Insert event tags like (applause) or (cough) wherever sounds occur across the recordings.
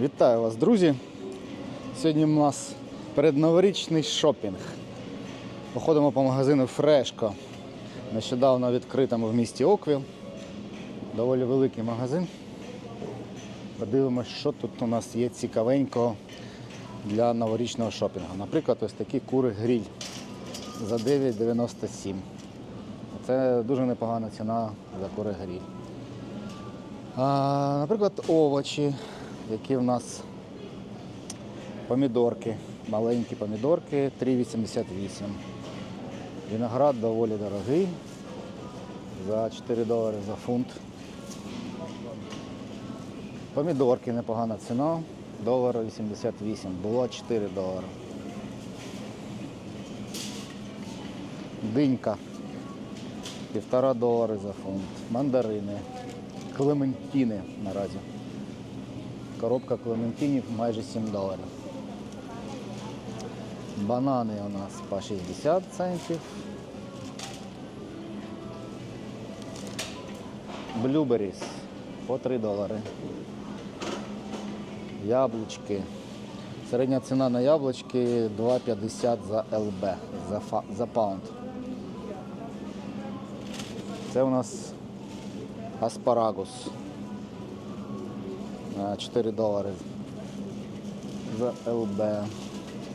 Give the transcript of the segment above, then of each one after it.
Вітаю вас, друзі! Сьогодні у нас передноворічний шопінг. Походимо по магазину Фрешко. Нещодавно відкритому в місті Оквіл. Доволі великий магазин. Подивимось, що тут у нас є цікавенького для новорічного шопінгу. Наприклад, ось такі кури гриль за 9,97. Це дуже непогана ціна за кури гриль. А, наприклад, овочі, які в нас помідорки, маленькі помідорки 3,88. Виноград доволі дорогий. За 4 долари за фунт. Помідорки непогана ціна. Долар 88. Було 4 долари. Динька. Півтора долари за фунт. Мандарини. Клементіни наразі. Коробка клементинів майже 7 доларів. Банани у нас по 60 центів. Блюберіс по 3 долари. Яблучки. Середня ціна на яблучки 2,50 за ЛБ, за, фа- за паунд. Це у нас аспарагус. А, 4 долари за ЛБ.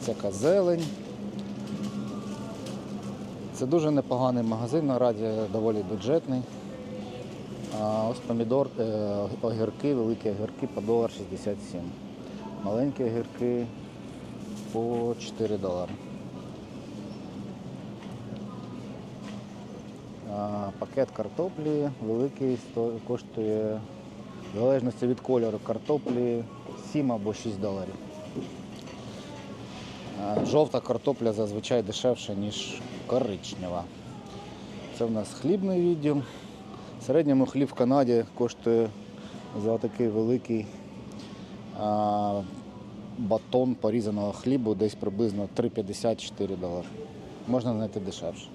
Це зелень. Це дуже непоганий магазин, наразі доволі бюджетний. А ось помідор, е, огірки, великі огірки по долар 67. Маленькі огірки по 4 долари. Пакет картоплі великий коштує в залежності від кольору картоплі 7 або 6 доларів. Жовта картопля зазвичай дешевша, ніж коричнева. Це в нас хлібний відділ. В середньому хліб в Канаді коштує за такий великий а, батон порізаного хлібу десь приблизно 3,54 долари. Можна знайти дешевше.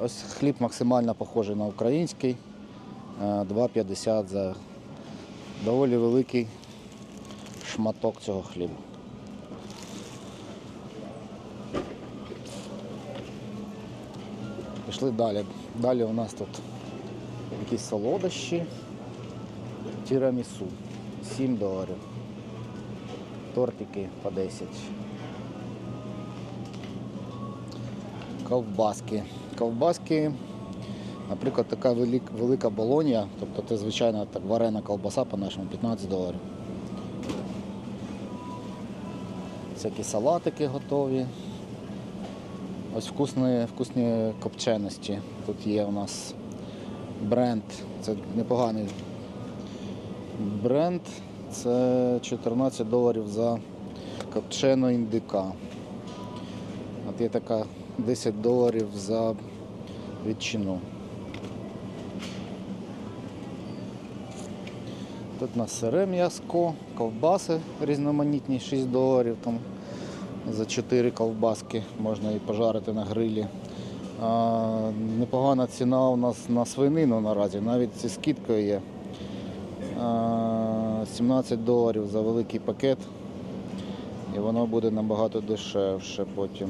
Ось хліб максимально похожий на український. Е, 2,50 за доволі великий шматок цього хлібу. Пішли далі. Далі у нас тут якісь солодощі. Тірамісу 7 доларів. Тортики по 10. Ковбаски. Ковбаски, наприклад, така велик- велика болонія, тобто це звичайна так, варена ковбаса по-нашому 15 доларів. Всякі салатики готові. Ось вкусні, вкусні копченості. Тут є у нас бренд. Це непоганий бренд. Це 14 доларів за копчену індика. От є така 10 доларів за ветчину. Тут у нас сире м'яско, ковбаси різноманітні, 6 доларів там за 4 ковбаски можна і пожарити на грилі. А, непогана ціна у нас на свинину наразі, навіть зі скидкою є. А, 17 доларів за великий пакет. І воно буде набагато дешевше потім.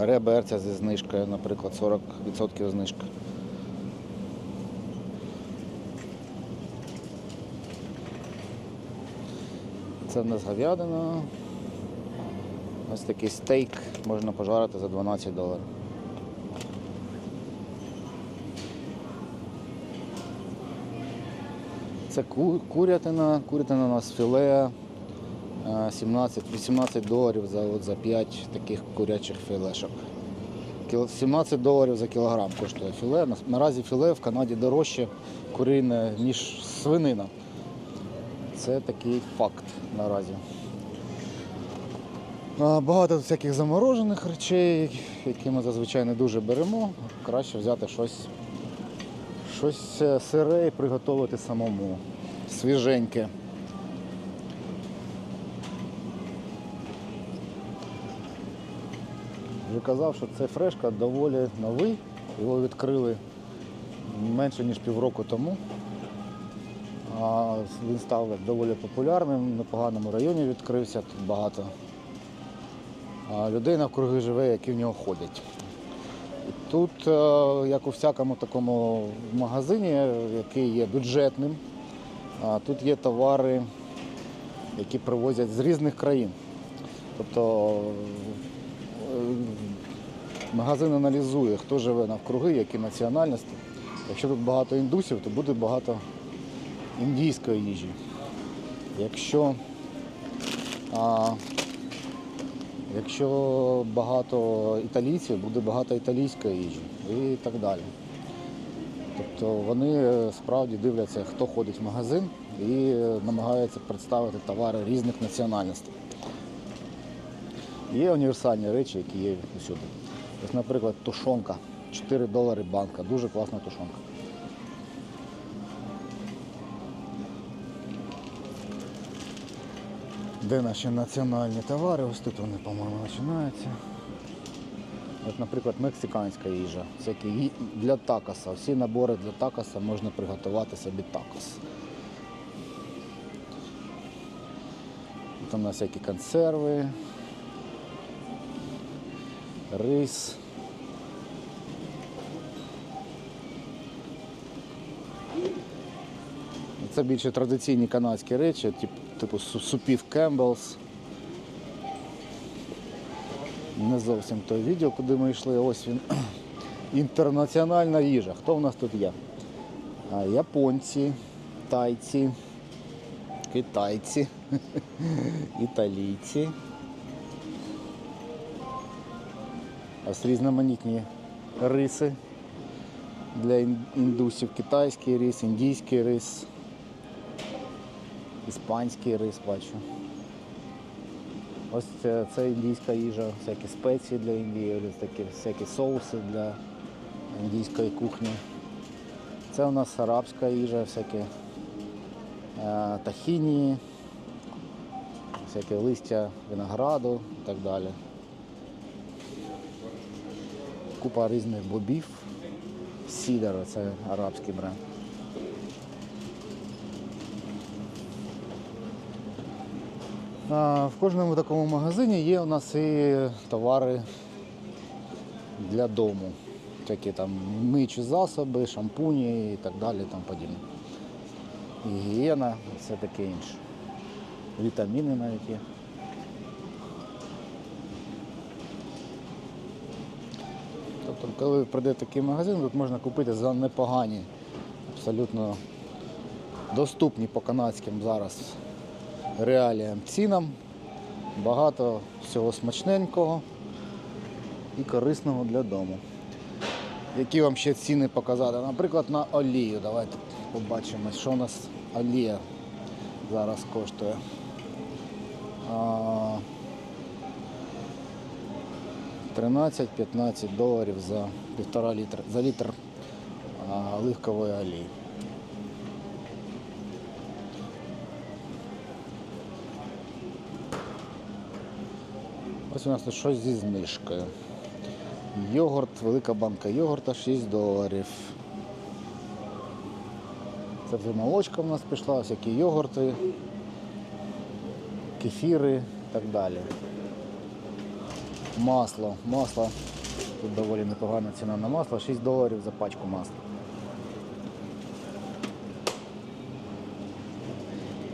Реберця зі знижкою, наприклад, 40% знижка. Це в нас говядина. Ось такий стейк можна пожарити за 12 доларів. Це курятина, курятина у нас філе е, 17, 18 доларів за, от, за 5 таких курячих філешок. 17 доларів за кілограм коштує філе. Наразі філе в Канаді дорожче курине, ніж свинина. Це такий факт наразі. Багато всяких заморожених речей, які ми зазвичай не дуже беремо. Краще взяти щось, щось е, сире і приготувати самому. Свіженьке. Вже казав, що цей фрешка доволі новий. Його відкрили менше ніж півроку тому. А, Він став доволі популярним, в непоганому районі відкрився, тут багато людей навкруги живе, які в нього ходять. І Тут, е, як у всякому такому магазині, який є бюджетним, тут є товари, які привозять з різних країн. Тобто е, магазин аналізує, хто живе навкруги, які національності. Якщо тут багато індусів, то буде багато індійської їжі. Якщо, а, якщо багато італійців, буде багато італійської їжі і так далі. Тобто вони е, справді дивляться, хто ходить в магазин і намагаються представити товари різних національностей. Є універсальні речі, які є усюди. Ось, наприклад, тушонка. 4 долари банка. Дуже класна тушонка. Де наші національні товари? Ось тут вони, по-моєму, починаються. От, наприклад, мексиканська їжа. Всякі для такоса. Всі набори для такоса можна приготувати собі такос. Там у нас всякі консерви, рис. Це більше традиційні канадські речі, типу супів Кембелс. Не зовсім той відділ, куди ми йшли. Ось він. (clears throat) Інтернаціональна їжа. Хто в нас тут є? Японці, тайці, китайці, (laughs) італійці. Ось різноманітні риси для індусів. Китайський рис, індійський рис, іспанський рис бачу. Ось це, це індійська їжа, всякі спеції для Індії, такі всякі соуси для індійської кухні. Це у нас арабська їжа, всякі е, тахіні, всяке листя винограду і так далі. Купа різних бобів. Сідер, це арабський бренд. В кожному такому магазині є у нас і товари для дому. Такі там миючі засоби, шампуні і так далі, там подібне. Гігієна, все таке інше. Вітаміни навіть є. Тобто, коли прийде такий магазин, тут можна купити за непогані, абсолютно доступні по канадським зараз реаліям цінам. Багато всього смачненького і корисного для дому. Які вам ще ціни показати? Наприклад, на олію. Давайте побачимо, що у нас олія зараз коштує. А, 13-15 доларів за півтора літра, за літр оливкової олії. Ось у нас щось зі знижкою. Йогурт, велика банка йогурта 6 доларів. Це вже молочка в нас пішла, всякі йогурти, кефіри і так далі. Масло. Масло. Тут доволі непогана ціна на масло, 6 доларів за пачку масла.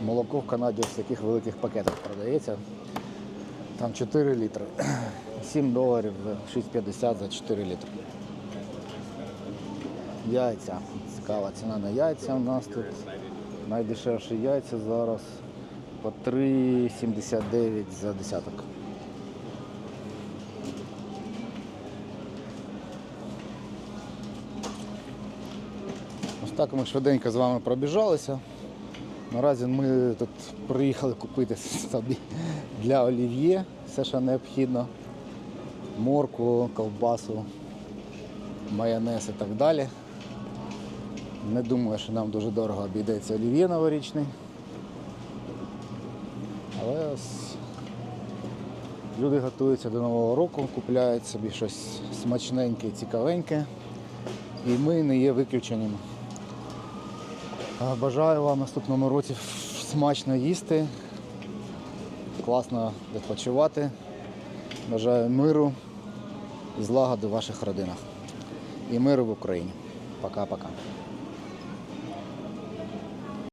Молоко в Канаді в таких великих пакетах продається. Там 4 літри. (clears throat) 7 доларів, 6,50 за 4 літри. Яйця. Цікава ціна на яйця у нас тут. Найдешевші яйця зараз по 3,79 за десяток. Ось так ми швиденько з вами пробіжалися. Наразі ми тут приїхали купити собі для олів'є все, що необхідно. Морку, ковбасу, майонез і так далі. Не думаю, що нам дуже дорого обійдеться олів'є новорічний. Але ось люди готуються до Нового року, купляють собі щось смачненьке, і цікавеньке. І ми не є виключенням. Е, Бажаю вам в наступному році смачно їсти, класно відпочивати. Бажаю миру і злагоди в ваших родинах. І миру в Україні. Пока-пока.